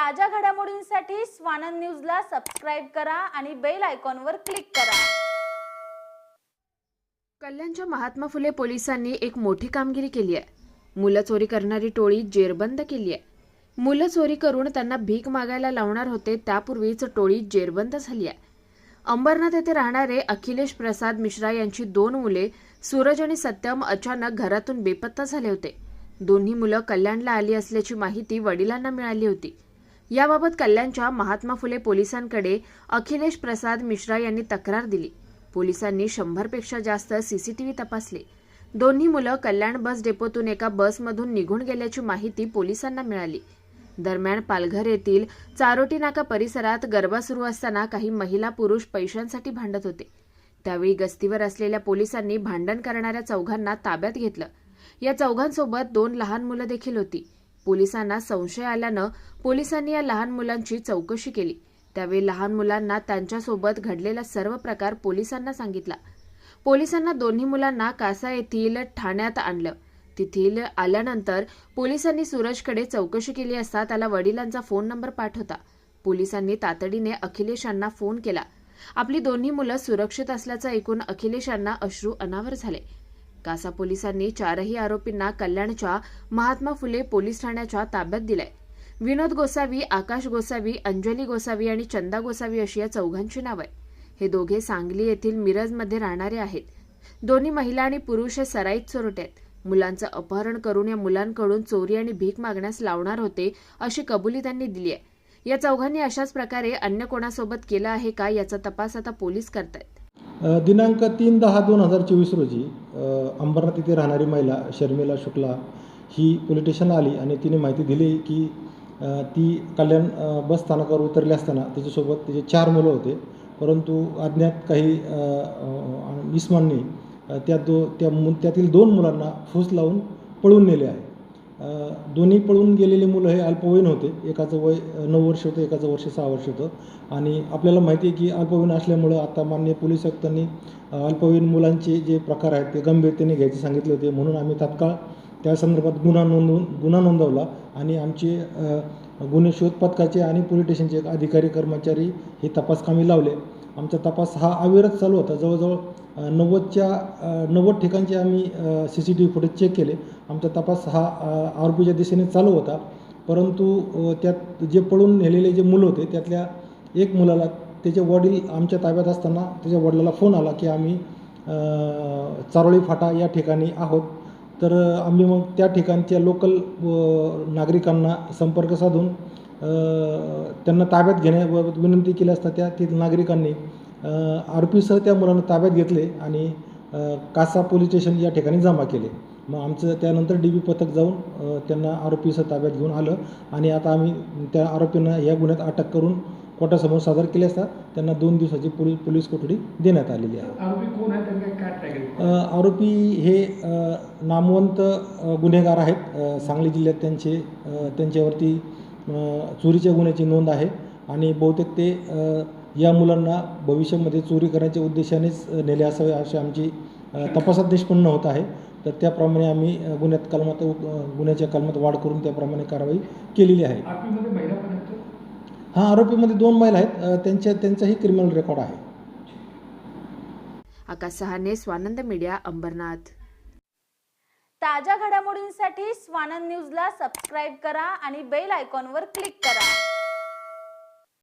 ताज्या घडामोडींसाठी स्वानंद न्यूजला सबस्क्राईब करा आणि बेल आयकॉनवर क्लिक करा. कल्याणच्या महात्मा फुले पोलिसांनी एक मोठी कामगिरी केली आहे. मुलं चोरी करणारी टोळी जेरबंद केली आहे. मुलं चोरी करून त्यांना भीक मागायला लावणार होते त्यापूर्वीच टोळी जेरबंद झाली आहे. अंबरनाथ येथे राहणारे अखिलेश प्रसाद मिश्रा यांची दोन मुले सूरज आणि सत्यम अचानक घरातून बेपत्ता झाले होते. दोन्ही मुलं कल्याणला आली असल्याची माहिती वडिलांना मिळाली होती. याबाबत कल्याणच्या महात्मा फुले पोलिसांकडे अखिलेश प्रसाद मिश्रा यांनी तक्रार दिली. पोलिसांनी शंभरपेक्षा जास्त सीसीटीव्ही तपासले. दोन्ही मुलं कल्याण बस डेपोतून एका बसमधून निघून गेल्याची माहिती पोलिसांना मिळाली. दरम्यान पालघर येथील चारोटी नाका परिसरात गरबा सुरू असताना काही महिला पुरुष पैशांसाठी भांडत होते. त्यावेळी गस्तीवर असलेल्या पोलिसांनी भांडण करणाऱ्या चौघांना ताब्यात घेतलं. या चौघांसोबत दोन लहान मुलं देखील होती. पोलिसांना संशय आल्यानं पोलिसांनी या लहान मुलांची चौकशी केली. त्यावेळी लहान मुलांना त्यांच्यासोबत घडलेला सर्व प्रकार पोलिसांना सांगितला. पोलिसांना दोन्ही मुलांना कासा येथील ठाण्यात आणलं. तिथील आल्यानंतर पोलिसांनी सूरजकडे चौकशी केली असता त्याला वडिलांचा फोन नंबर पाठवता. पोलिसांनी तातडीने अखिलेशांना फोन केला. आपली दोन्ही मुलं सुरक्षित असल्याचं ऐकून अखिलेशांना अश्रू अनावर झाले. कासा पोलिसांनी चारही आरोपींना कल्याणच्या महात्मा फुले पोलीस ठाण्याच्या ताब्यात दिलंय. विनोद गोसावी आकाश गोसावी अंजली गोसावी आणि चंदा गोसावी अशी या चौघांची नावं आहे हे दोघे सांगली येथील मिरजमध्ये राहणारे आहेत. दोन्ही महिला आणि पुरुष हे सराईत चोरटे आहेत. मुलांचं अपहरण करून या मुलांकडून चोरी आणि भीक मागण्यास लावणार होते अशी कबुली त्यांनी दिली आहे या चौघांनी अशाच प्रकारे अन्य कोणासोबत केलं आहे का याचा तपास आता पोलीस करतायत. दिनांक तीन दहा दोन हजार चोवीस रोजी अंबरनाथ येथे राहणारी महिला शर्मिला शुक्ला ही पोलीस स्टेशनला आली आणि तिने माहिती दिली की ती कल्याण बस स्थानकावर उतरली असताना तिच्यासोबत तिचे चार मुलं होते. परंतु अज्ञात काही अ, इस्मांनी त्या दो त्या मु त्यातील दोन मुलांना फूस लावून पळून नेले आहे. दोन्ही पळून गेलेले मुलं हे अल्पवयीन होते. एकाचं वय नऊ वर्ष होतं एकाचं वर्ष सहा वर्ष होतं. आणि आपल्याला माहिती आहे की अल्पवयीन असल्यामुळं आता मान्य पोलीस आयुक्तांनी अल्पवयीन मुलांचे जे प्रकार आहेत ते गंभीरतेने घ्यायचे सांगितले होते. म्हणून आम्ही तात्काळ त्या संदर्भात गुन्हा नोंदवून गुन्हा नोंदवला आणि आमचे गुन्हे शोध पथकाचे आणि पोलीस स्टेशनचे एक अधिकारी कर्मचारी हे तपासकामी लावले. आमचा तपास हा अविरत चालू होता. जवळजवळ नव्वदच्या नव्वद ठिकाणचे आम्ही C C T V footage check केले. आमचा तपास हा आरोपीच्या दिशेने चालू होता. परंतु त्यात जे पळून नेलेले जे मुलं होते त्यातल्या एक मुलाला त्याचे वडील आमच्या ताब्यात असताना त्याच्या वडिलाला फोन आला की आम्ही चारोळी फाटा या ठिकाणी आहोत. तर आम्ही मग त्या ठिकाणच्या लोकल नागरिकांना संपर्क साधून त्यांना ताब्यात घेण्याबाबत विनंती केली असता त्या तेथील नागरिकांनी आरोपीसह त्या मुलांना ताब्यात घेतले आणि कासा पोलीस स्टेशन या ठिकाणी जमा केले. मग आमचं त्यानंतर डी बी पथक जाऊन त्यांना आरोपीसह ताब्यात घेऊन आलं आणि आता आम्ही त्या आरोपींना या गुन्ह्यात अटक करून कोर्टासमोर सादर केले असता त्यांना दोन दिवसाची पोलीस पोलीस कोठडी देण्यात आलेली आहे. आरोपी कोण आहे? त्यांना काय ट्रॅक अ, आरोपी हे नामवंत गुन्हेगार आहेत. सांगली जिल्ह्यात त्यांचे त्यांच्यावरती चोरीच्या गुन्ह्याची नोंद आहे आणि बहुतेक ते या मुलांना भविष्यामध्ये चोरी करण्याच्या उद्देशानेच नेले असावे अशी आमची तपासात निष्पन्न होत आहे. तर त्याप्रमाणे आम्ही गुन्ह्यात कलमात गुन्ह्याच्या कलमात वाढ करून त्याप्रमाणे कारवाई केलेली आहे. आरोपीमध्ये महिला पण आहेत हा आरोपीमध्ये दोन महिला आहेत. त्यांच्या त्यांचाही क्रिमिनल रेकॉर्ड आहे. आकाश सहाने स्वानंद मीडिया अंबरनाथ. ताज्या घडामोडींसाठी स्वानंद न्यूजला सबस्क्राईब करा आणि बेल आयकॉनवर क्लिक करा.